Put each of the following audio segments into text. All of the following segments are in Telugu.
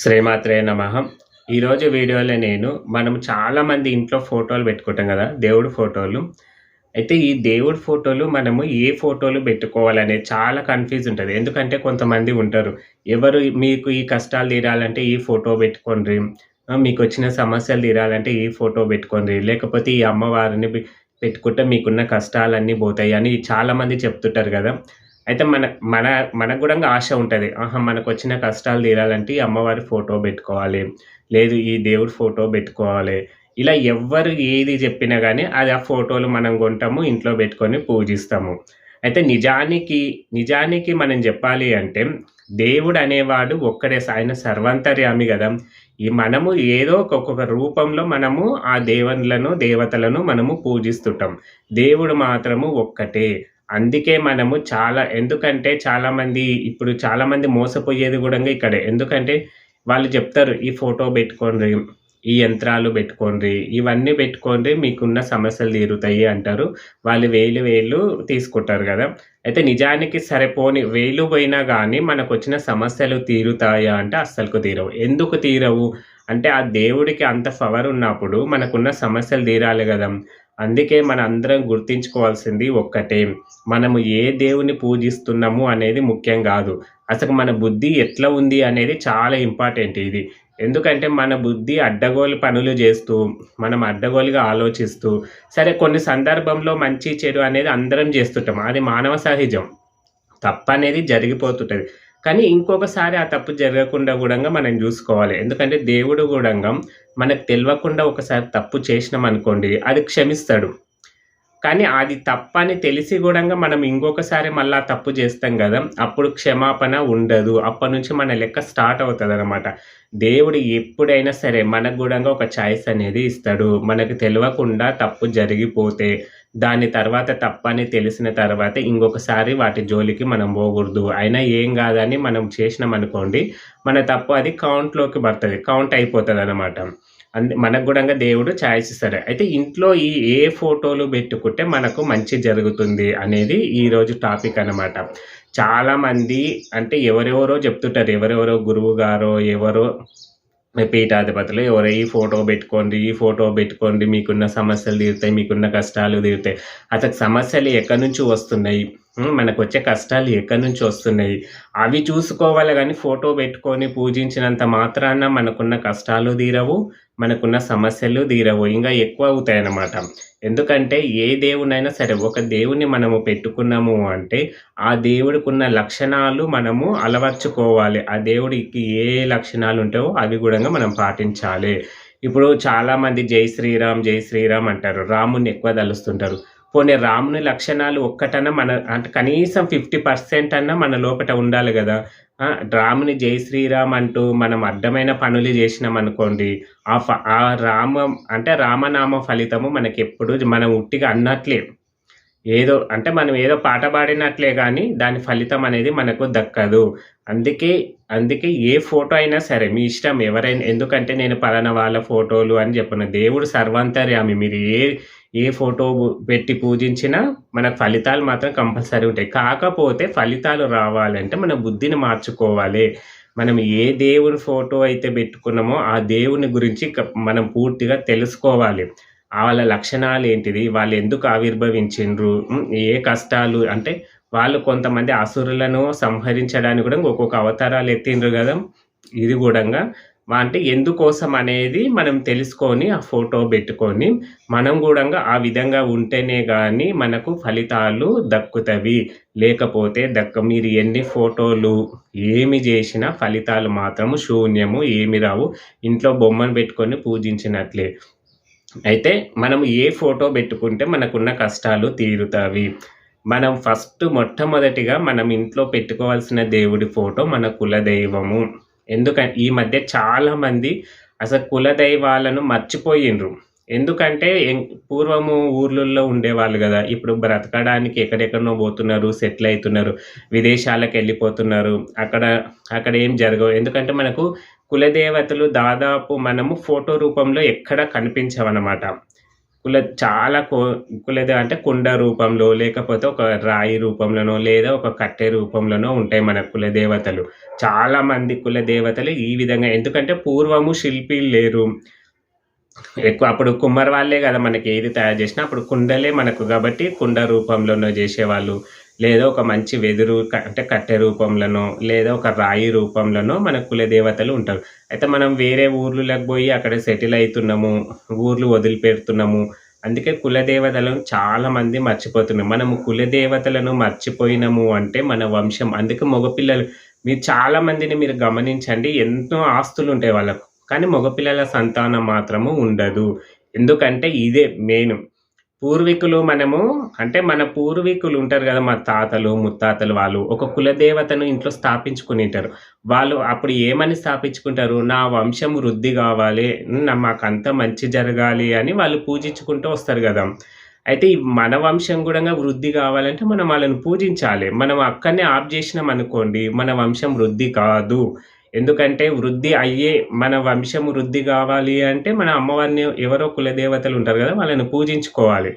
శ్రీమాత్రే నమ. ఈరోజు వీడియోలో నేను మనం చాలామంది ఇంట్లో ఫోటోలు పెట్టుకుంటాం కదా దేవుడు ఫోటోలు. అయితే ఈ దేవుడి ఫోటోలు మనము ఏ ఫోటోలు పెట్టుకోవాలనే చాలా కన్ఫ్యూజ్ ఉంటుంది. ఎందుకంటే కొంతమంది ఉంటారు ఎవరు మీకు ఈ కష్టాలు తీరాలంటే ఈ ఫోటో పెట్టుకోండి మీకు వచ్చిన సమస్యలు తీరాలంటే ఈ ఫోటో పెట్టుకోండి లేకపోతే ఈ అమ్మవారిని పెట్టుకుంటే మీకున్న కష్టాలన్నీ పోతాయి అని చాలామంది చెప్తుంటారు కదా. అయితే మన మన మనకు కూడా ఆశ ఉంటుంది. ఆహా మనకు వచ్చిన కష్టాలు తీరాలంటే ఈ అమ్మవారి ఫోటో పెట్టుకోవాలి. లేదు ఈ దేవుడి ఫోటో పెట్టుకోవాలి. ఇలా ఎవ్వరు ఏది చెప్పినా కానీ అది ఆ ఫోటోలు మనం కొంటాము ఇంట్లో పెట్టుకొని పూజిస్తాము. అయితే నిజానికి నిజానికి మనం చెప్పాలి అంటే దేవుడు అనేవాడు ఒక్కడే ఆయన సర్వంతర్యామి కదా. ఈ మనము ఏదో ఒక్కొక్క రూపంలో మనము ఆ దేవుళ్ళను దేవతలను మనము పూజిస్తుంటాం. దేవుడు మాత్రము ఒక్కటే. అందుకే మనము చాలా ఎందుకంటే చాలామంది ఇప్పుడు చాలామంది మోసపోయేది కూడా ఇక్కడే. ఎందుకంటే వాళ్ళు చెప్తారు ఈ ఫోటో పెట్టుకోండి ఈ యంత్రాలు పెట్టుకోండి ఇవన్నీ పెట్టుకోండి మీకున్న సమస్యలు తీరుతాయి అంటారు. వాళ్ళు వేలు వేలు తీసుకుంటారు కదా. అయితే నిజానికి సరిపోని వేలు పోయినా కానీ మనకు వచ్చిన సమస్యలు తీరుతాయా అంటే అస్సలకు తీరవు. ఎందుకు తీరవు? అంటే ఆ దేవుడికి అంత పవర్ ఉన్నప్పుడు మనకున్న సమస్యలు తీరాలి కదా. అందుకే మన అందరం గుర్తించుకోవాల్సింది ఒక్కటే. మనము ఏ దేవుని పూజిస్తున్నాము అనేది ముఖ్యం కాదు. అసలు మన బుద్ధి ఎట్లా ఉంది అనేది చాలా ఇంపార్టెంట్ ఇది. ఎందుకంటే మన బుద్ధి అడ్డగోలు పనులు చేస్తూ మనం అడ్డగోలుగా ఆలోచిస్తూ సరే కొన్ని సందర్భంలో మంచి చెడు అనేది అందరం చేస్తుంటాం. అది మానవ సహజం. తప్పు అనేది జరిగిపోతుంటుంది. కానీ ఇంకొకసారి ఆ తప్పు జరగకుండా కూడా మనం చూసుకోవాలి. ఎందుకంటే దేవుడు కూడా మనకు తెలియకుండా ఒకసారి తప్పు చేసినాం అనుకోండి అది క్షమిస్తాడు. కానీ అది తప్పని తెలిసి కూడా మనం ఇంకొకసారి మళ్ళీ తప్పు చేస్తాం కదా అప్పుడు క్షమాపణ ఉండదు. అప్పటి నుంచి మన లెక్క స్టార్ట్ అవుతుంది అనమాట దేవుడు ఎప్పుడైనా సరే మనకు కూడా ఒక ఛాయిస్ అనేది ఇస్తాడు. మనకు తెలియకుండా తప్పు జరిగిపోతే దాని తర్వాత తప్పని తెలిసిన తర్వాత ఇంకొకసారి వాటి జోలికి మనం పోకూడదు. అయినా ఏం కాదని మనం చేసినాం అనుకోండి మన తప్పు అది కౌంట్లోకి పడుతుంది. కౌంట్ అయిపోతుంది అనమాట అందు మనకు కూడా దేవుడు ఛాయిస్ ఇస్తాడు. అయితే ఇంట్లో ఈ ఏ ఫోటోలు పెట్టుకుంటే మనకు మంచి జరుగుతుంది అనేది ఈరోజు టాపిక్ అన్నమాట. చాలామంది అంటే ఎవరెవరో చెప్తుంటారు. ఎవరెవరో గురువు గారో ఎవరో పీఠాధిపతులు ఎవరో ఈ ఫోటో పెట్టుకోండి ఈ ఫోటో పెట్టుకోండి మీకున్న సమస్యలు తీరుతాయి మీకున్న కష్టాలు తీరుతాయి. అసలు సమస్యలు ఎక్కడి నుంచి వస్తున్నాయి? మనకు వచ్చే కష్టాలు ఎక్కడి నుంచి వస్తున్నాయి? అవి చూసుకోవాలి కానీ ఫోటో పెట్టుకొని పూజించినంత మాత్రాన మనకున్న కష్టాలు తీరవు మనకున్న సమస్యలు తీరవు ఇంకా ఎక్కువ అవుతాయి అన్నమాట ఎందుకంటే ఏ దేవునైనా సరే ఒక దేవుని మనము పెట్టుకున్నాము అంటే ఆ దేవుడికున్న లక్షణాలు మనము అలవర్చుకోవాలి. ఆ దేవుడికి ఏ లక్షణాలు ఉంటాయో అవి కూడా మనం పాటించాలి. ఇప్పుడు చాలామంది జై శ్రీరామ్ జై శ్రీరామ్ అంటారు. రాముని ఎక్కువ తలుస్తుంటారు. పోనీ రాముని లక్షణాలు ఒక్కటన్నా మన అంటే కనీసం ఫిఫ్టీ పర్సెంట్ అన్నా మన లోపల ఉండాలి కదా. రాముని జై శ్రీరామ్ అంటూ మనం అడ్డమైన పనులు చేసినాం అనుకోండి ఆ ఫ ఆ రామ అంటే రామనామ ఫలితము మనకి ఎప్పుడు మనం ఉట్టిగా అన్నట్లే. ఏదో అంటే మనం ఏదో పాట పాడినట్లే కానీ దాని ఫలితం అనేది మనకు దక్కదు. అందుకే అందుకే ఏ ఫోటో అయినా సరే మీ ఇష్టం ఎవరైనా ఎందుకంటే నేను పలానా వాళ్ళ ఫోటోలు అని చెప్పను. దేవుడు సర్వాంతర్యామి. మీరు ఏ ఏ ఫోటో పెట్టి పూజించినా మనకు ఫలితాలు మాత్రం కంపల్సరీ ఉంటాయి. కాకపోతే ఫలితాలు రావాలంటే మన బుద్ధిని మార్చుకోవాలి. మనం ఏ దేవుని ఫోటో అయితే పెట్టుకున్నామో ఆ దేవుని గురించి మనం పూర్తిగా తెలుసుకోవాలి. వాళ్ళ లక్షణాలు ఏంటిది? వాళ్ళు ఎందుకు ఆవిర్భవించిండ్రు? ఏ కష్టాలు? అంటే వాళ్ళు కొంతమంది అసురులను సంహరించడానికి కూడా ఒక్కొక్క అవతారాలు ఎత్తిండ్రు కదా. ఇది కూడా అంటే ఎందుకోసం అనేది మనం తెలుసుకొని ఆ ఫోటో పెట్టుకొని మనం కూడా ఆ విధంగా ఉంటేనే కానీ మనకు ఫలితాలు దక్కుతవి. లేకపోతే దక్క మీరు ఎన్ని ఫోటోలు ఏమి చేసినా ఫలితాలు మాత్రము శూన్యము ఏమి రావు. ఇంట్లో బొమ్మను పెట్టుకొని పూజించినట్లే. అయితే మనం ఏ ఫోటో పెట్టుకుంటే మనకున్న కష్టాలు తీరుతావి? మనం ఫస్ట్ మొట్టమొదటిగా మనం ఇంట్లో పెట్టుకోవాల్సిన దేవుడి ఫోటో మన కులదైవము. ఎందుకంటే ఈ మధ్య చాలా మంది అసలు కులదైవాలను మర్చిపోయిండ్రు ఎందుకంటే పూర్వము ఊర్లలో ఉండేవాళ్ళు కదా ఇప్పుడు బ్రతకడానికి ఎక్కడెక్కడనో పోతున్నారు సెటిల్ అవుతున్నారు విదేశాలకు వెళ్ళిపోతున్నారు అక్కడ అక్కడ ఏం జరగవు. ఎందుకంటే మనకు కులదేవతలు దాదాపు మనము ఫోటో రూపంలో ఎక్కడ కనిపించవన్నమాట. కుల చాలా కో కులదే అంటే కుండ రూపంలో లేకపోతే ఒక రాయి రూపంలోనో లేదా ఒక కట్టె రూపంలోనో ఉంటాయి మన కుల దేవతలు. చాలా మంది కుల దేవతలు ఈ విధంగా ఎందుకంటే పూర్వము శిల్పీలు లేరు. ఎక్కువ అప్పుడు కుమ్మరి వాళ్ళే కదా మనకి ఏది తయారు చేసినా అప్పుడు కుండలే మనకు కాబట్టి కుండ రూపంలోనో చేసేవాళ్ళు లేదా ఒక మంచి వెదురు అంటే కట్టె రూపంలోనో లేదా ఒక రాయి రూపంలోనో మన కుల దేవతలు ఉంటారు. అయితే మనం వేరే ఊర్లులకు పోయి అక్కడ సెటిల్ అవుతున్నాము ఊర్లు వదిలిపెడుతున్నాము. అందుకే కుల చాలామంది మర్చిపోతున్నాం. మనము కుల దేవతలను మర్చిపోయినము అంటే మన వంశం అందుకే మగపిల్లలు మీరు చాలా మందిని మీరు గమనించండి ఎంతో ఆస్తులు ఉంటాయి వాళ్ళకు. కానీ మగపిల్లల సంతానం మాత్రము ఉండదు. ఎందుకంటే ఇదే మెయిన్. పూర్వీకులు మనము అంటే మన పూర్వీకులు ఉంటారు కదా మా తాతలు, ముత్తాతలు వాళ్ళు ఒక కుల దేవతను ఇంట్లో స్థాపించుకునింటారు. వాళ్ళు అప్పుడు ఏమని స్థాపించుకుంటారు? నా వంశం వృద్ధి కావాలి మాకంత మంచి జరగాలి అని వాళ్ళు పూజించుకుంటూ వస్తారు కదా అయితే మన వంశం కూడా వృద్ధి కావాలంటే మనం వాళ్ళని పూజించాలి. మనం అక్కడనే ఆప్ చేసినాం అనుకోండి మన వంశం వృద్ధి కాదు. ఎందుకంటే వృద్ధి అయ్యే మన వంశం వృద్ధి కావాలి అంటే మన అమ్మవారిని ఎవరో కుల దేవతలు ఉంటారు కదా వాళ్ళని పూజించుకోవాలి.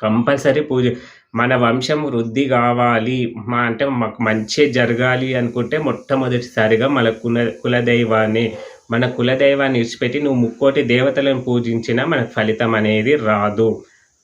కంపల్సరీ పూజ మన వంశం వృద్ధి కావాలి మా అంటే మాకు మంచి జరగాలి అనుకుంటే మొట్టమొదటిసారిగా మన కుల కులదైవాన్ని మన కులదైవాన్ని విడిచిపెట్టి నువ్వు ముక్కోటి దేవతలను పూజించినా మనకు ఫలితం అనేది రాదు.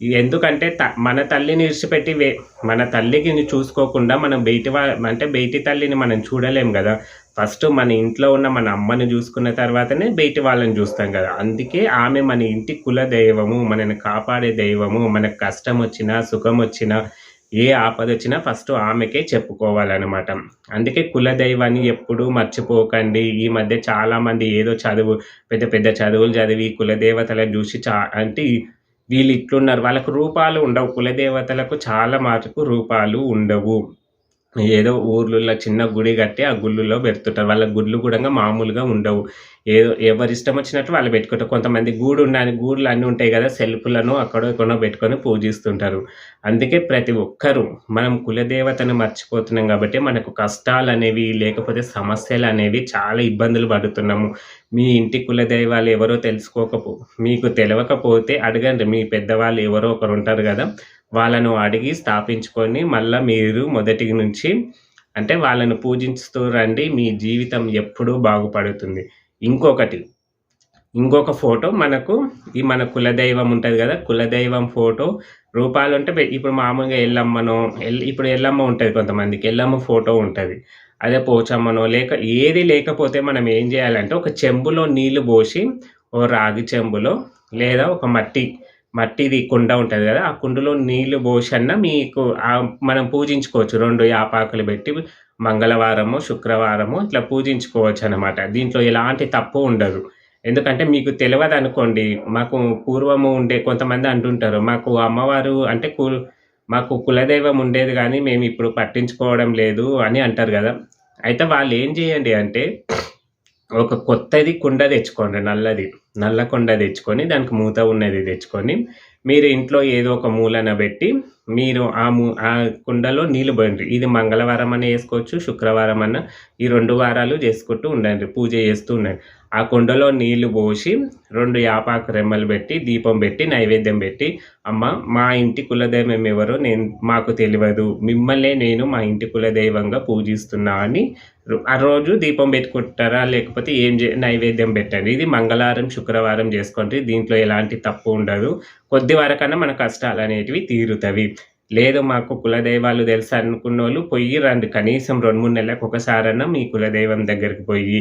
ఎందుకంటే త మన తల్లిని విడిచిపెట్టి వే మన తల్లికి చూసుకోకుండా మనం బయటి వా అంటే బయటి తల్లిని మనం చూడలేం కదా ఫస్ట్ మన ఇంట్లో ఉన్న మన అమ్మని చూసుకున్న తర్వాతనే బయటి వాళ్ళని చూస్తాం కదా అందుకే ఆమె మన ఇంటి కుల దైవము. మనల్ని కాపాడే దైవము. మనకు కష్టం వచ్చినా సుఖం వచ్చినా ఏ ఆపద వచ్చినా ఫస్ట్ ఆమెకే చెప్పుకోవాలన్నమాట అందుకే కుల దైవాన్ని ఎప్పుడూ మర్చిపోకండి. ఈ మధ్య చాలామంది ఏదో చదువు పెద్ద పెద్ద చదువులు చదివి కుల చూసి చా అంటే వీళ్ళు ఇట్లున్నారు. వాళ్ళకు రూపాలు ఉండవు. కుల దేవతలకు చాలా మటుకు రూపాలు ఉండవు. ఏదో ఊర్లలో చిన్న గుడి కట్టి ఆ గుళ్ళులో పెడుతుంటారు. వాళ్ళ గుడ్లు కూడా మామూలుగా ఉండవు. ఏదో ఎవరిష్టం వచ్చినట్టు వాళ్ళు పెట్టుకుంటారు. కొంతమంది గూడు ఉండాలి గూడులు అన్నీ ఉంటాయి కదా సెల్ఫ్‌లను అక్కడ ఎక్కడో పెట్టుకొని పూజిస్తుంటారు. అందుకే ప్రతి ఒక్కరు మనం కులదేవతను మర్చిపోతున్నాం కాబట్టి మనకు కష్టాలు అనేవి లేకపోతే సమస్యలు అనేవి చాలా ఇబ్బందులు పడుతున్నాము. మీ ఇంటి కులదైవాలు ఎవరో తెలుసుకోకపో మీకు తెలియకపోతే అడగండి. మీ పెద్దవాళ్ళు ఎవరో ఒకరు ఉంటారు కదా వాళ్ళను అడిగి స్థాపించుకొని మళ్ళీ మీరు మొదటి నుంచి అంటే వాళ్ళను పూజిస్తూ రండి. మీ జీవితం ఎప్పుడూ బాగుపడుతుంది. ఇంకొకటి ఇంకొక ఫోటో మనకు ఈ మన కులదైవం ఉంటుంది కదా కులదైవం ఫోటో రూపాలు ఉంటే ఇప్పుడు మామూలుగా ఎల్లమ్మనో ఎల్ ఇప్పుడు ఎల్లమ్మ ఉంటుంది కొంతమందికి. ఎల్లమ్మ ఫోటో ఉంటుంది అదే పోచమ్మనో లేక ఏది లేకపోతే మనం ఏం చేయాలంటే ఒక చెంబులో నీళ్ళు పోసి ఓ రాగి చెంబులో లేదా ఒక మట్టి మట్టిది కుండ ఉంటుంది కదా ఆ కుండలో నీళ్ళు బోసన్నా మీకు మనం పూజించుకోవచ్చు. రెండు యాపాకులు పెట్టి మంగళవారము శుక్రవారము ఇట్లా పూజించుకోవచ్చు అనమాట దీంట్లో ఎలాంటి తప్పు ఉండదు. ఎందుకంటే మీకు తెలియదు అనుకోండి మాకు పూర్వము ఉండే కొంతమంది అంటుంటారు. మాకు అమ్మవారు అంటే కు మాకు కులదైవం ఉండేది కానీ మేము ఇప్పుడు పట్టించుకోవడం లేదు అని అంటారు కదా అయితే వాళ్ళు ఏం చేయండి అంటే ఒక కొత్తది కుండ తెచ్చుకోండి నల్లది. నల్ల కొండ తెచ్చుకొని దానికి మూత ఉన్నది తెచ్చుకొని మీరు ఇంట్లో ఏదో ఒక మూలన పెట్టి మీరు ఆ మూ ఆ కుండలో నీళ్ళు పోయండి ఇది మంగళవారం అన్న వేసుకోవచ్చు శుక్రవారం అన్నా ఈ రెండు వారాలు చేసుకుంటూ ఉండండి. పూజ చేస్తూ ఉండండి. ఆ కుండలో నీళ్ళు పోసి రెండు యాపాకు రెమ్మలు పెట్టి దీపం పెట్టి నైవేద్యం పెట్టి అమ్మ మా ఇంటి కులదైవం ఎవరో నేను మాకు తెలియదు మిమ్మల్నే నేను మా ఇంటి కులదైవంగా పూజిస్తున్నా అని ఆ రోజు దీపం పెట్టుకుంటారా? లేకపోతే ఏం నైవేద్యం పెట్టండి. ఇది మంగళవారం, శుక్రవారం చేసుకోండి. దీంట్లో ఎలాంటి తప్పు ఉండదు. కొద్ది వరకన్నా మన కష్టాలనేటివి తీరుతవి. లేదు మాకు కులదైవాలు తెలుసు అనుకున్న వాళ్ళు పోయి రండి. కనీసం 2, 3 నెలలకు ఒకసారన్నా మీ కులదైవం దగ్గరికి పోయి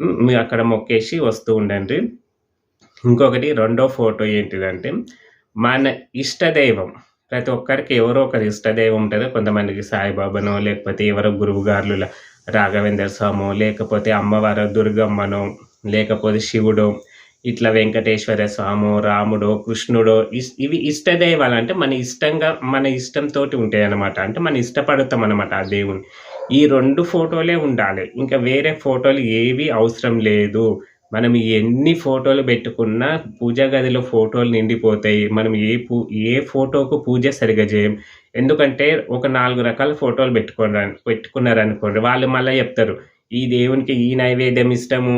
మీ మీరు అక్కడ మొక్కేసి వస్తూ ఉండండి. ఇంకొకటి రెండో ఫోటో ఏంటిదంటే మన ఇష్టదైవం ప్రతి ఒక్కరికి ఎవరో ఒకరి ఇష్టదైవం ఉంటుందో కొంతమందికి సాయిబాబానో లేకపోతే ఎవరో గురువుగారుల రాఘవేంద్ర స్వాము లేకపోతే అమ్మవారు దుర్గమ్మను లేకపోతే శివుడు ఇట్లా వెంకటేశ్వర స్వాము రాముడు కృష్ణుడో ఇస్ ఇవి ఇష్టదైవాలు అంటే మన ఇష్టంగా మన ఇష్టంతో ఉంటాయి అనమాట అంటే మనం ఇష్టపడతాం అనమాట ఆ దేవుని ఈ రెండు ఫోటోలే ఉండాలి. ఇంకా వేరే ఫోటోలు ఏవి అవసరం లేదు. మనం ఎన్ని ఫోటోలు పెట్టుకున్నా పూజ గదిలో ఫోటోలు నిండిపోతాయి. మనం ఏ పూ ఏ ఫోటోకు పూజ సరిగా చేయం ఎందుకంటే ఒక నాలుగు రకాల ఫోటోలు పెట్టుకున్నారు పెట్టుకున్నారనుకోండి. వాళ్ళు మళ్ళీ చెప్తారు ఈ దేవునికి ఈ నైవేద్యం ఇష్టము,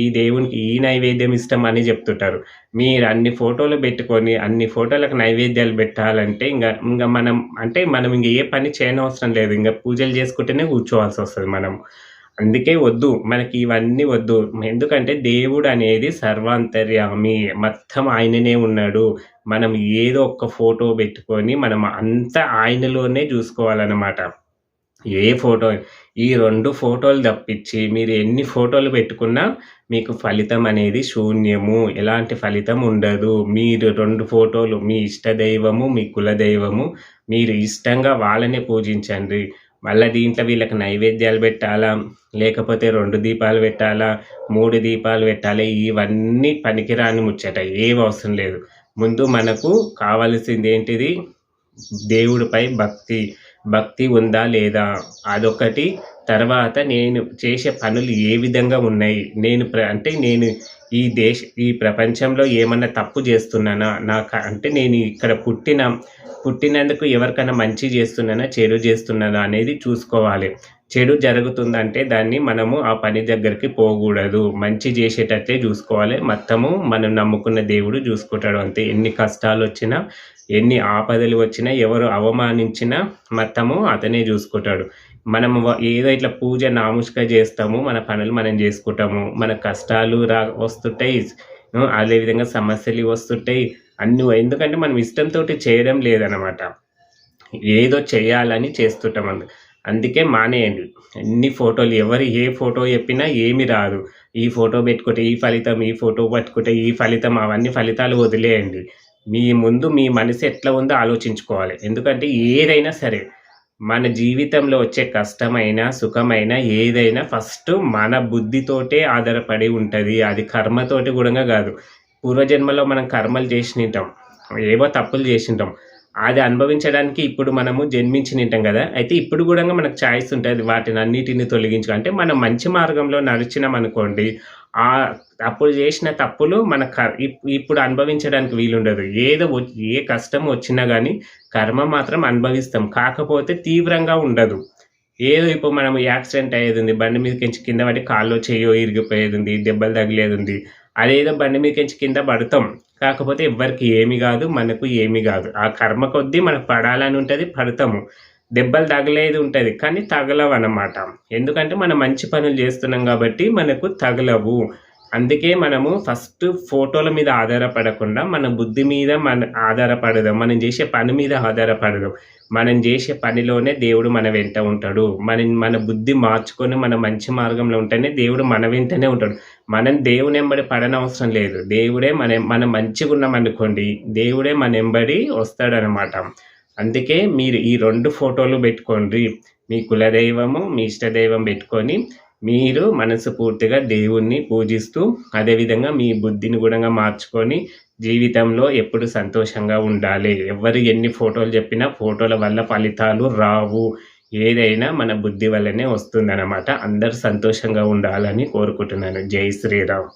ఈ దేవునికి ఈ నైవేద్యం ఇష్టం అని చెప్తుంటారు. మీరు అన్ని ఫోటోలు పెట్టుకొని, అన్ని ఫోటోలకు నైవేద్యాలు పెట్టాలంటే ఇంకా ఇంకా మనం అంటే మనం ఇంక ఏ పని చేయనవసరం లేదు. ఇంకా పూజలు చేసుకుంటేనే కూర్చోవాల్సి వస్తుంది మనం. అందుకే వద్దు. మనకి ఇవన్నీ వద్దు. ఎందుకంటే దేవుడు అనేది సర్వాంతర్యామి. మొత్తం ఆయననే ఉన్నాడు. మనం ఏదో ఒక్క ఫోటో పెట్టుకొని మనం అంతా ఆయనలోనే చూసుకోవాలన్నమాట ఏ ఫోటో ఈ రెండు ఫోటోలు తప్పించి మీరు ఎన్ని ఫోటోలు పెట్టుకున్నా మీకు ఫలితం అనేది శూన్యము. ఎలాంటి ఫలితం ఉండదు. మీరు రెండు ఫోటోలు మీ ఇష్ట దైవము మీ కులదైవము మీరు ఇష్టంగా వాళ్ళనే పూజించండి. మళ్ళీ దీంట్లో వీళ్ళకి నైవేద్యాలు పెట్టాలా, లేకపోతే రెండు దీపాలు పెట్టాలా, మూడు దీపాలు పెట్టాలి ఇవన్నీ పనికిరాని ముచ్చట. ఏం అవసరం లేదు. ముందు మనకు కావాల్సిందేంటిది దేవుడిపై భక్తి. భక్తి ఉందా లేదా అదొకటి. తర్వాత నేను చేసే పనులు ఏ విధంగా ఉన్నాయి. నేను ప్ర అంటే నేను ఈ దేశ ఈ ప్రపంచంలో ఏమన్నా తప్పు చేస్తున్నానా? నాకు అంటే నేను ఇక్కడ పుట్టిన పుట్టినందుకు ఎవరికైనా మంచి చేస్తున్నానా? చెడు చేస్తున్నానా? అనేది చూసుకోవాలి. చెడు జరుగుతుందంటే దాన్ని మనము ఆ పని దగ్గరికి పోకూడదు. మంచి చేసేటట్లే చూసుకోవాలి. మొత్తము మనం నమ్ముకున్న దేవుడు చూసుకుంటాడు అంతే. ఎన్ని కష్టాలు వచ్చినా ఎన్ని ఆపదలు వచ్చినా, ఎవరు అవమానించినా మొత్తము అతనే చూసుకుంటాడు. మనము ఏదో ఇట్లా పూజ నాముష్గా చేస్తాము. మన పనులు మనం చేసుకుంటాము. మన కష్టాలు రా వస్తుంటాయి. అదేవిధంగా సమస్యలు వస్తుంటాయి. అన్ని ఎందుకంటే మనం ఇష్టంతో చేయడం లేదనమాట. ఏదో చేయాలని చేస్తుంటాం అందు అందుకే మానేయండి. ఎన్ని ఫోటోలు ఎవరు ఏ ఫోటో చెప్పినా ఏమి రాదు. ఈ ఫోటో పెట్టుకుంటే ఈ ఫలితం, ఈ ఫోటో పట్టుకుంటే ఈ ఫలితం అవన్నీ ఫలితాలు వదిలేయండి. మీ ముందు మీ మనసు ఎట్లా ఉందో ఆలోచించుకోవాలి. ఎందుకంటే ఏదైనా సరే మన జీవితంలో వచ్చే కష్టమైన సుఖమైనా ఏదైనా ఫస్ట్ మన బుద్ధితోటే ఆధారపడి ఉంటుంది. అది కర్మతోటి కూడా కాదు. పూర్వజన్మలో మనం కర్మలు చేసినింటాం. ఏవో తప్పులు చేసింటాం అది అనుభవించడానికి ఇప్పుడు మనము జన్మించినుంటాం కదా. అయితే ఇప్పుడు కూడా మనకు చాయిస్ ఉంటుంది. వాటిని అన్నిటిని అంటే మనం మంచి మార్గంలో నడిచినాం అనుకోండి ఆ అప్పుడు చేసిన తప్పులు మన క ఇప్ ఇప్పుడు అనుభవించడానికి వీలుండదు. ఏదో ఏ కష్టం వచ్చినా కానీ కర్మ మాత్రం అనుభవిస్తాం. కాకపోతే తీవ్రంగా ఉండదు. ఏదో ఇప్పుడు మనం యాక్సిడెంట్ అయ్యేదుంది. బండి మీదకెంచి కింద పడి కాల్లో, చెయ్యో ఇరిగిపోయేదుంది. దెబ్బలు తగిలేదుంది. అదేదో బండి మీదకెంచి కింద పడతాం. కాకపోతే ఎవ్వరికి ఏమి కాదు మనకు ఏమి కాదు ఆ కర్మ కొద్దీ మనకు పడాలని ఉంటుంది పడతాము. దెబ్బలు తగలేదు ఉంటుంది కానీ తగలవనమాట. ఎందుకంటే మనం మంచి పనులు చేస్తున్నాం కాబట్టి మనకు తగలవు. అందుకే మనము ఫస్ట్ ఫోటోల మీద ఆధారపడకుండా మన బుద్ధి మీద మన ఆధారపడదాం. మనం చేసే పని మీద ఆధారపడదాం. మనం చేసే పనిలోనే దేవుడు మన వెంట ఉంటాడు. మనం మన బుద్ధి మార్చుకొని మన మంచి మార్గంలో ఉంటేనే దేవుడు మన వెంటనే ఉంటాడు. మనం దేవుని దేవునెంబడి పడనవసరం లేదు. దేవుడే మన మనం మంచిగా ఉన్నామనుకోండి దేవుడే మన మనెంబడి వస్తాడనమాట. అందుకే మీరు ఈ రెండు ఫోటోలు పెట్టుకోండి. మీ కులదైవము, మీ ఇష్టదైవం పెట్టుకొని మీరు మనసు పూర్తిగా దేవుణ్ణి పూజిస్తూ అదేవిధంగా మీ బుద్ధిని గూడంగా మార్చుకొని జీవితంలో ఎప్పుడు సంతోషంగా ఉండాలి. ఎవరు ఎన్ని ఫోటోలు చెప్పినా ఫోటోల వల్ల ఫలితాలు రావు. ఏదైనా మన బుద్ధి వల్లనే వస్తుందన్నమాట అందరూ సంతోషంగా ఉండాలని కోరుకుంటున్నాను. జై శ్రీరామ్.